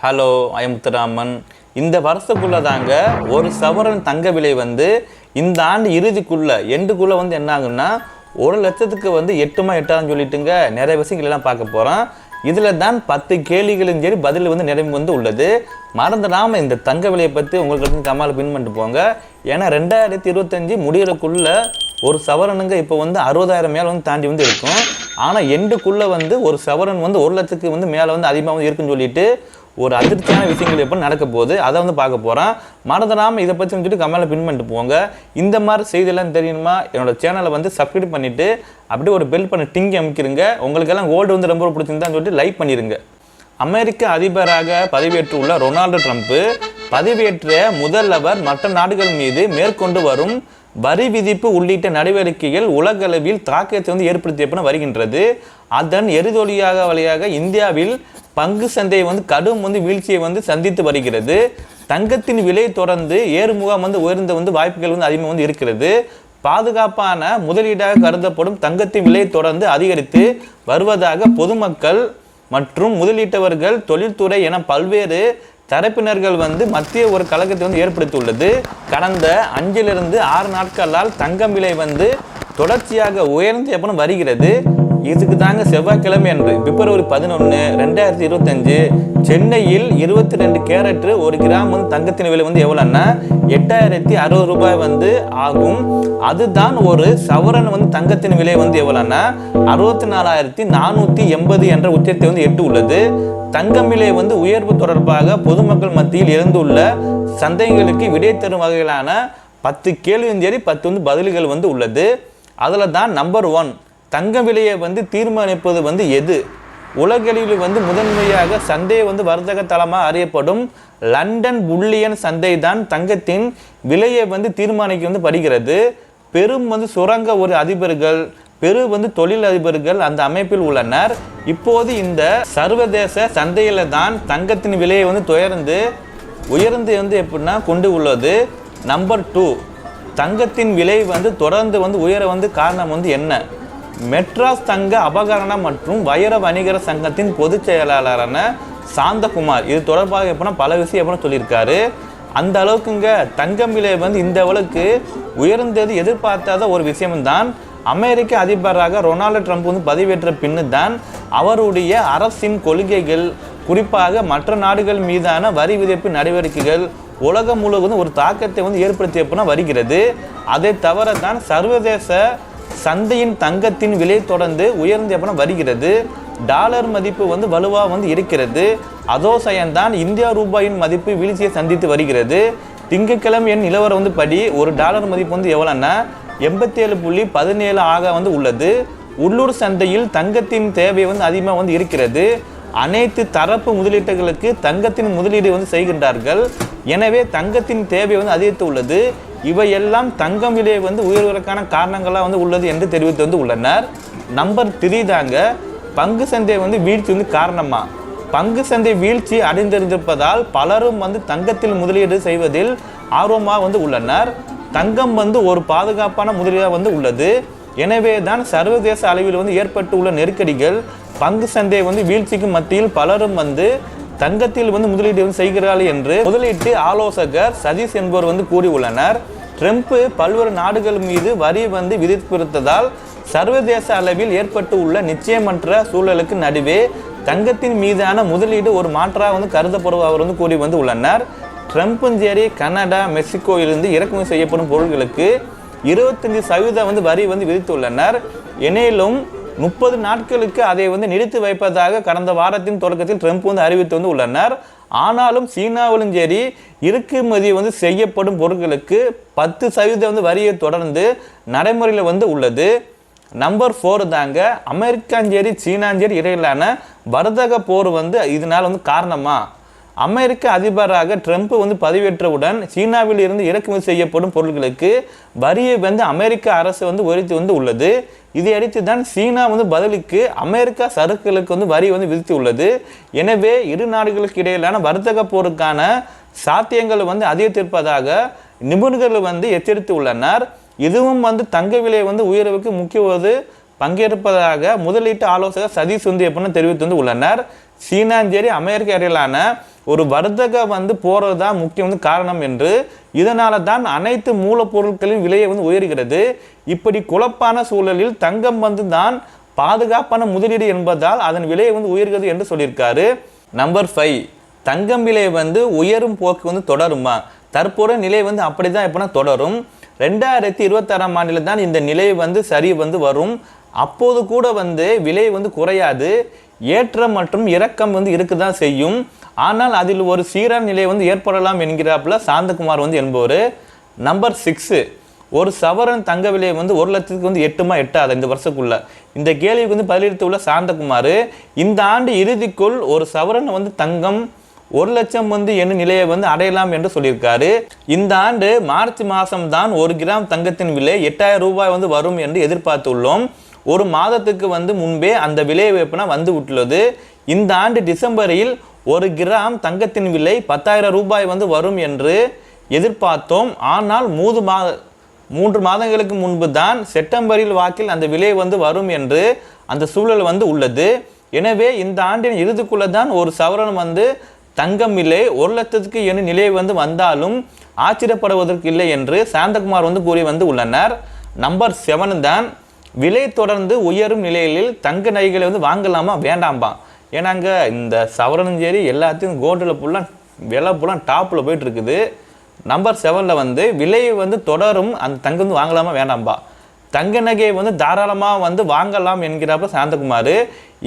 Hello ஐ முத்துராமன். இந்த வருஷத்துக்குள்ளே தாங்க ஒரு சவரன் தங்க விலை வந்து இந்த ஆண்டு இறுதிக்குள்ளே எண்டுக்குள்ளே வந்து என்னாகும்னா ஒரு லட்சத்துக்கு வந்து எட்டுமா எட்டான்னு சொல்லிட்டுங்க நிறைய விஷயங்கள் எல்லாம் பார்க்க போகிறோம் இதில் தான் பத்து கேள்விகளும் சரி பதில் வந்து நிலைமை வந்து உள்ளது. மறந்துடாமல் இந்த தங்க விலையை பற்றி உங்களுக்கு கமால் பின் பண்ணிட்டு போங்க. ஏன்னா ரெண்டாயிரத்தி இருபத்தஞ்சி முடியறதுக்குள்ள ஒரு சவரனுங்க இப்போ வந்து அறுபதாயிரம் மேலே வந்து தாண்டி வந்து இருக்கும். ஆனால் எண்டுக்குள்ளே வந்து ஒரு சவரன் வந்து ஒரு லட்சத்துக்கு வந்து மேலே வந்து அதிகமாக வந்து இருக்குன்னு சொல்லிட்டு ஒரு அதிர்ச்சியான விஷயங்கள் எப்போ நடக்க போகுது அதை வந்து பார்க்க போகிறோம் மறந்துடாமல் இதை பற்றி சொல்லிட்டு கமெண்ட்ல பின் பண்ணிட்டு போங்க. இந்த மாதிரி செய்தியெல்லாம் தெரியணுமா என்னோட சேனலை வந்து சப்ஸ்கிரைப் பண்ணிவிட்டு அப்படியே ஒரு பெல் பண்ணி டிங்கி அமைக்கிறங்க உங்களுக்கெல்லாம் கோல்டு வந்து ரொம்ப பிடிச்சிருந்தான்னு சொல்லிட்டு லைக் பண்ணிடுங்க அமெரிக்க அதிபராக பதவியேற்றுள்ள ரொனால்டு ட்ரம்ப்பு பதவியேற்ற முதல் அவர் மற்ற நாடுகள் மீது மேற்கொண்டு வரும் வரி விதிப்பு உள்ளிட்ட நடவடிக்கைகள் உலகளவில் தாக்கத்தை வந்து ஏற்படுத்திய வருகின்றது. அதன் எரிதொலியாக வழியாக இந்தியாவில் பங்கு சந்தை வந்து கடும் வந்து வீழ்ச்சியை வந்து சந்தித்து வருகிறது. தங்கத்தின் விலை தொடர்ந்து ஏறுமுகம் வந்து உயர்ந்த வந்து வாய்ப்புகள் வந்து அதிகமாக வந்து இருக்கிறது. பாதுகாப்பான முதலீடாக கருதப்படும் தங்கத்தின் விலை தொடர்ந்து அதிகரித்து வருவதாக பொதுமக்கள் மற்றும் முதலீட்டவர்கள் தொழில்துறை என பல்வேறு தரப்பினர்கள் வந்து மத்திய ஒரு கழகத்தை வந்து ஏற்படுத்தியுள்ளது. கடந்த அஞ்சிலிருந்து ஆறு நாட்களால் தங்கம் விலை வந்து தொடர்ச்சியாக உயர்ந்து எப்பனும் வருகிறது. இதுக்கு தாங்க செவ்வாய்க்கிழமை என்று பிப்ரவரி பதினொன்று ரெண்டாயிரத்தி இருபத்தஞ்சு சென்னையில் இருபத்தி ரெண்டு கேரட்டு ஒரு கிராம் வந்து தங்கத்தின் விலை வந்து எவ்வளோன்னா எட்டாயிரத்தி அறுபது ரூபாய் வந்து ஆகும். அதுதான் ஒரு சவரன் வந்து தங்கத்தின் விலை வந்து எவ்வளோன்னா அறுபத்தி நாலாயிரத்தி நானூற்றி எண்பது என்ற உச்சத்தை வந்து எட்டு உள்ளது தங்கம் விலை வந்து உயர்வு தொடர்பாக பொதுமக்கள் மத்தியில் இருந்துள்ள சந்தைகளுக்கு விடை தரும் வகையிலான பத்து கேள்வியும் சரி பத்து வந்து பதில்கள் வந்து உள்ளது. அதில் தான் நம்பர் ஒன் தங்க விலையை வந்து தீர்மானிப்பது வந்து எது? உலகளில் வந்து முதன்மையாக சந்தை வந்து வர்த்தக தளமாக அறியப்படும் லண்டன் புல்லியன் சந்தை தான் தங்கத்தின் விலையை வந்து தீர்மானிக்க வந்து படுகிறது. பெரும் வந்து சுரங்க ஒரு அதிபர்கள் பெரு வந்து தொழில் அதிபர்கள் அந்த அமைப்பில் உள்ளனர். இப்போது இந்த சர்வதேச சந்தையில தான் தங்கத்தின் விலையை வந்து துயர்ந்து உயர்ந்து வந்து எப்படின்னா கொண்டு உள்ளது. நம்பர் டூ தங்கத்தின் விலை வந்து தொடர்ந்து வந்து உயர வந்து காரணம் வந்து என்ன? மெட்ராஸ் தங்க அபகரண மற்றும் வைர வணிகர சங்கத்தின் பொதுச் செயலாளரான சாந்தகுமார். இது தொடர்பாக எப்படின்னா பல விஷயம் எப்படின்னா சொல்லியிருக்காரு. அந்த அளவுக்குங்க தங்கம் விலை வந்து இந்த அளவுக்கு உயர்ந்தது எதிர்பார்த்தாத ஒரு விஷயம்தான். அமெரிக்க அதிபராக ரொனால்டு ட்ரம்ப் வந்து பதவியேற்ற பின்னு தான் அவருடைய அரசின் கொள்கைகள் குறிப்பாக மற்ற நாடுகள் மீதான வரி விதிப்பு நடவடிக்கைகள் உலகம் முழுவதும் ஒரு தாக்கத்தை வந்து ஏற்படுத்தியப்பனா வருகிறது. அதை தவிர தான் சர்வதேச சந்தையின் தங்கத்தின் விலை தொடர்ந்து உயர்ந்து வருகிறது. டாலர் மதிப்பு வந்து வலுவாக வந்து இருக்கிறது. அதோ தான் இந்தியா ரூபாயின் மதிப்பு வீழ்ச்சியை சந்தித்து வருகிறது. திங்கட்கிழமை என் நிலவரம் வந்து படி ஒரு டாலர் மதிப்பு வந்து எவ்வளோன்னா எண்பத்தி ஏழு புள்ளி பதினேழு ஆக வந்து உள்ளது. உள்ளூர் சந்தையில் தங்கத்தின் தேவை வந்து அதிகமாக வந்து இருக்கிறது. அனைத்து தரப்பு முதலீட்டுகளுக்கு தங்கத்தின் முதலீடு வந்து செய்கின்றார்கள். எனவே தங்கத்தின் தேவை வந்து அதிகரித்து உள்ளது. இவையெல்லாம் தங்கம் விலை வந்து உயர்வதற்கான காரணங்களாக வந்து உள்ளது என்று தெரிவித்து வந்து உள்ளனர். நம்பர் த்ரீ தாங்க பங்கு சந்தை வந்து வீழ்ச்சி வந்து காரணமாக பங்கு சந்தை வீழ்ச்சி அடைந்திருந்திருப்பதால் பலரும் வந்து தங்கத்தில் முதலீடு செய்வதில் ஆர்வமாக வந்து உள்ளனர். தங்கம் வந்து ஒரு பாதுகாப்பான முதலீடாக வந்து உள்ளது. எனவே தான் சர்வதேச அளவில் வந்து ஏற்பட்டு உள்ள நெருக்கடிகள் பங்கு சந்தை வந்து வீழ்ச்சிக்கு மத்தியில் பலரும் வந்து தங்கத்தில் வந்து முதலீடு வந்து செய்கிறார்கள் என்று முதலீட்டு ஆலோசகர் சதீஷ் என்பவர் வந்து கூறியுள்ளனர். ட்ரம்ப் பல்வேறு நாடுகள் மீது வரி வந்து விதித்திருத்ததால் சர்வதேச அளவில் ஏற்பட்டு உள்ள நிச்சயமற்ற சூழலுக்கு நடுவே தங்கத்தின் மீதான முதலீடு ஒரு மாற்றாக வந்து கருதப்படுவார் வந்து கூறி வந்து உள்ளனர் ட்ரம்ப்பும் சரி கனடா மெக்சிகோ இருந்து இறக்குமதி செய்யப்படும் பொருட்களுக்கு இருபத்தஞ்சு சதவீதம் வந்து வரி வந்து விதித்துள்ளனர். எனினும் முப்பது நாட்களுக்கு அதை வந்து நிறுத்தி வைப்பதாக கடந்த வாரத்தின் தொடக்கத்தில் ட்ரம்ப் வந்து அறிவித்து வந்து உள்ளனர். ஆனாலும் சீனாவிலும் சரி இறக்குமதி வந்து செய்யப்படும் பொருட்களுக்கு பத்து சதவீதம் வந்து வரியை தொடர்ந்து நடைமுறையில் வந்து உள்ளது. நம்பர் ஃபோர் தாங்க அமெரிக்காஞ்சேரி சீனாஞ்சேரி இடையிலான வர்த்தக போர் வந்து இதனால் வந்து காரணமாக அமெரிக்க அதிபராக ட்ரம்ப் வந்து பதவியேற்றவுடன் சீனாவில் இருந்து இறக்குமதி செய்யப்படும் பொருட்களுக்கு வரியை வந்து அமெரிக்க அரசு வந்து உயர்த்தி வந்து உள்ளது. இதையடுத்து தான் சீனா வந்து பதிலுக்கு அமெரிக்கா சரக்குகளுக்கு வந்து வரி வந்து விதித்து உள்ளது. எனவே இரு நாடுகளுக்கு இடையிலான வர்த்தக போருக்கான சாத்தியங்கள் வந்து அதிகரித்திருப்பதாக நிபுணர்கள் வந்து எச்சரித்து உள்ளனர் இதுவும் வந்து தங்க விலை வந்து உயர்வுக்கு முக்கிய பங்கேற்பதாக முதலீட்டு ஆலோசகர் சதீஷ் வந்து எப்படின்னு தெரிவித்து வந்து உள்ளனர். சீனாஞ்சேரி அமெரிக்க இடையிலான ஒரு வர்த்தக வந்து போகிறது தான் முக்கிய வந்து காரணம் என்று இதனால தான் அனைத்து மூலப்பொருட்களின் விலையை வந்து உயர்கிறது. இப்படி குழப்பான சூழலில் தங்கம் வந்து தான் பாதுகாப்பான முதலீடு என்பதால் அதன் விலையை வந்து உயர்கிறது என்று சொல்லியிருக்காரு. நம்பர் ஃபைவ் தங்கம் விலை வந்து உயரும் போக்கு வந்து தொடருமா? தற்போதைய நிலை வந்து அப்படி தான் எப்படின்னா தொடரும். ரெண்டாயிரத்தி இருபத்தாறாம் ஆண்டில் தான் இந்த நிலை வந்து சரி வந்து வரும். அப்போது கூட வந்து விலை வந்து குறையாது. ஏற்றம் மற்றும் இறக்கம் வந்து இருக்க தான் செய்யும். ஆனால் அதில் ஒரு சீரான நிலை வந்து ஏற்படலாம் என்கிறாப்புல சாந்தகுமார் வந்து என்பவர். நம்பர் சிக்ஸு ஒரு சவரன் தங்க விலை வந்து ஒரு லட்சத்துக்கு வந்து எட்டுமா எட்டாது இந்த வருஷத்துக்குள்ள? இந்த கேள்விக்கு வந்து பதிலளித்து உள்ள சாந்தகுமார் இந்த ஆண்டு இறுதிக்குள் ஒரு சவரன் வந்து தங்கம் ஒரு லட்சம் வந்து என்ன நிலையை வந்து அடையலாம் என்று சொல்லியிருக்காரு. இந்த ஆண்டு மார்ச் மாதம்தான் ஒரு கிராம் தங்கத்தின் விலை எட்டாயிரம் ரூபாய் வந்து வரும் என்று எதிர்பார்த்துள்ளோம். ஒரு மாதத்துக்கு வந்து முன்பே அந்த விலை வைப்புனா வந்து விட்டுள்ளது. இந்த ஆண்டு டிசம்பரில் ஒரு கிராம் தங்கத்தின் விலை பத்தாயிரம் ரூபாய் வந்து வரும் என்று எதிர்பார்த்தோம். ஆனால் மூது மாத மூன்று மாதங்களுக்கு முன்பு தான் செப்டம்பரில் வாக்கில் அந்த விலை வந்து வரும் என்று அந்த சூழல் வந்து உள்ளது. எனவே இந்த ஆண்டின் இறுதிக்குள்ளே தான் ஒரு சவரன் வந்து தங்கம் விலை ஒரு லட்சத்துக்கு என்னும் நிலை வந்து வந்தாலும் ஆச்சரியப்படுவதற்கு இல்லை என்று சாந்தகுமார் வந்து கூறி வந்து உள்ளனர். நம்பர் செவன் தான் விலை தொடர்ந்து உயரும் நிலையில் தங்க நகைகளை வந்து வாங்கலாமா? வேண்டாம்பா ஏன்னாங்க இந்த சவரனும் சரி எல்லாத்தையும் கோல்டில் ஃபுல்லாக விலை ஃபுல்லாக டாப்பில் போயிட்டு இருக்குது நம்பர் செவனில் வந்து விலை வந்து தொடரும் அந்த தங்கம் வந்து வாங்கலாமா? வேண்டாம்பா தங்க நகையை வந்து தாராளமாக வந்து வாங்கலாம் என்கிறப்ப சாந்தகுமார்.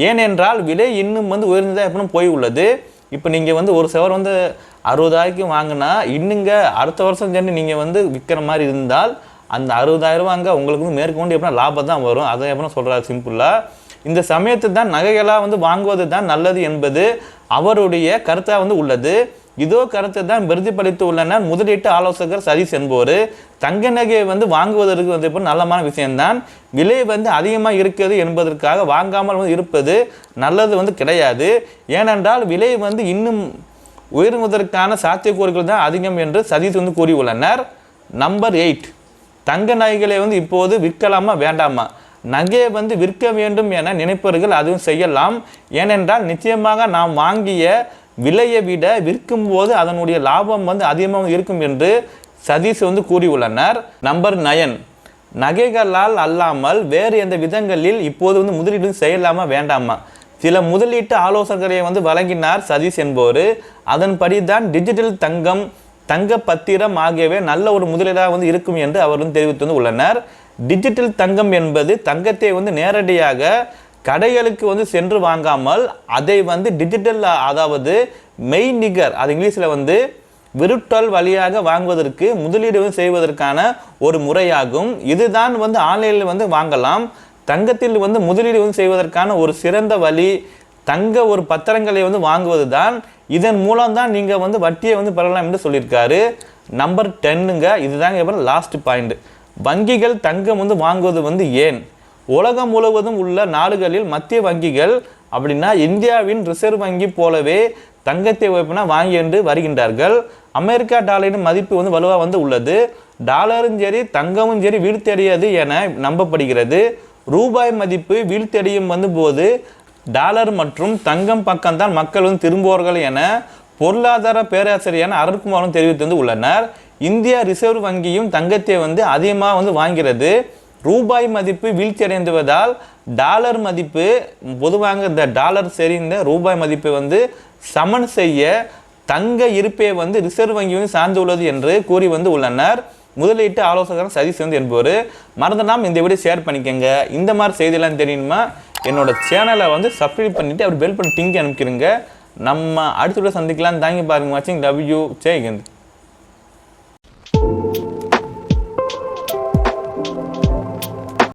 ஏனென்றால் விலை இன்னும் வந்து உயர்ந்ததாக எப்படின்னு போய் உள்ளது. இப்போ நீங்கள் வந்து ஒரு சவர் வந்து அறுபதாயிரக்கும் வாங்கினா இன்னுங்க அடுத்த வருஷம் சென்று நீங்கள் வந்து விற்கிற மாதிரி இருந்தால் அந்த அறுபதாயிரம் அங்கே உங்களுக்கு வந்து மேற்கொண்டு எப்படின்னா லாபம் தான் வரும். அதை எப்படின்னா சொல்கிறாரு சிம்பிளாக இந்த சமயத்து தான் நகைகளாக வந்து வாங்குவது தான் நல்லது என்பது அவருடைய கருத்தாக வந்து உள்ளது. இதோ கருத்தை தான் பிரதிபலித்து உள்ளனர் முதலீட்டு ஆலோசகர் சதீஷ் என்பவர். தங்க நகையை வந்து வாங்குவதற்கு வந்து இப்போ நல்லமான விஷயம்தான். விலை வந்து அதிகமாக இருக்கிறது என்பதற்காக வாங்காமல் வந்து இருப்பது நல்லது வந்து கிடையாது. ஏனென்றால் விலை வந்து இன்னும் உயர்வதற்கான சாத்தியக்கூறுகள் தான் அதிகம் என்று சதீஷ் வந்து கூறியுள்ளனர். நம்பர் எயிட் தங்க நகைகளை வந்து இப்போது விற்கலாமா வேண்டாமா? நகையை வந்து விற்க வேண்டும் என நினைப்பவர்கள் அதுவும் செய்யலாம். ஏனென்றால் நிச்சயமாக நாம் வாங்கிய விலையை விட விற்கும் போது அதனுடைய லாபம் வந்து அதிகமாக இருக்கும் என்று சதீஷ் வந்து கூறியுள்ளனர். நம்பர் நயன் நகைகளால் அல்லாமல் வேறு எந்த விதங்களில் இப்போது வந்து முதலீடு செய்யலாமா வேண்டாமா? சில முதலீட்டு ஆலோசகரை வந்து வழங்கினார் சதீஷ் என்பவர். அதன்படி தான் டிஜிட்டல் தங்கம் தங்க பத்திரம் ஆகியவை நல்ல ஒரு முதலீடாக வந்து இருக்கும் என்று அவர் வந்து தெரிவித்து வந்து உள்ளனர். டிஜிட்டல் தங்கம் என்பது தங்கத்தை வந்து நேரடியாக கடைகளுக்கு வந்து சென்று வாங்காமல் அதை வந்து டிஜிட்டல் அதாவது மெய்நிகர் அது இங்கிலீஷில் வந்து விருட்டல் வழியாக வாங்குவதற்கு முதலீடு வந்து செய்வதற்கான ஒரு முறையாகும். இதுதான் வந்து ஆன்லைனில் வந்து வாங்கலாம். தங்கத்தில் வந்து முதலீடு வந்து செய்வதற்கான ஒரு சிறந்த வழி தங்க ஒரு பத்திரங்களை வந்து வாங்குவது தான் இதன் மூலம் தான் நீங்கள் வந்து வட்டியை வந்து பெறலாம் என்று சொல்லியிருக்காரு. நம்பர் டென்னுங்க இதுதாங்க இப்போ லாஸ்ட் பாயிண்ட் வங்கிகள் தங்கம் வந்து வாங்குவது வந்து ஏன்? உலகம் முழுவதும் உள்ள நாடுகளில் மத்திய வங்கிகள் அப்படின்னா இந்தியாவின் ரிசர்வ் வங்கி போலவே தங்கத்தை வைப்புனா வாங்கி என்று வருகின்றார்கள். அமெரிக்கா டாலரின் மதிப்பு வந்து வலுவாக வந்து உள்ளது. டாலரும் சரி தங்கமும் சரி வீழ்த்தடையாது என நம்பப்படுகிறது. ரூபாய் மதிப்பு வீழ்த்தடையும் வந்து போது டாலர் மற்றும் தங்கம் பக்கம்தான் மக்கள் வந்து திரும்புவார்கள் என பொருளாதார பேராசிரியரான அருண்குமாரும் தெரிவித்து வந்து உள்ளனர். இந்திய ரிசர்வ் வங்கியும் தங்கத்தை வந்து அதிகமாக வந்து வாங்கிறது. ரூபாய் மதிப்பு வீழ்ச்சியடைந்துவதால் டாலர் மதிப்பு பொதுவாக இந்த டாலர் சரிந்த ரூபாய் மதிப்பை வந்து சமன் செய்ய தங்க இருப்பை வந்து ரிசர்வ் வங்கி வந்து சார்ந்துள்ளது என்று கூறி வந்து உள்ளனர். முதலீட்டு ஆலோசகர் சதீஷ் வந்து என்பவர். மறந்துடாம இந்த வீடியோ ஷேர் பண்ணிக்கங்க. இந்த மாதிரி செய்தியெல்லாம் தெரியணுமா என்னோட சேனலை வந்து சப்ஸ்கிரைப் பண்ணிட்டு அவர் பெல் பண்ணி டிங்க் அனுப்பிக்கிறங்க நம்ம அடுத்த சந்திக்கலாம். தாங்கி பாருங்க. வாட்சிங் டபிள்யூ யூ ஜெய்ஹிந்த்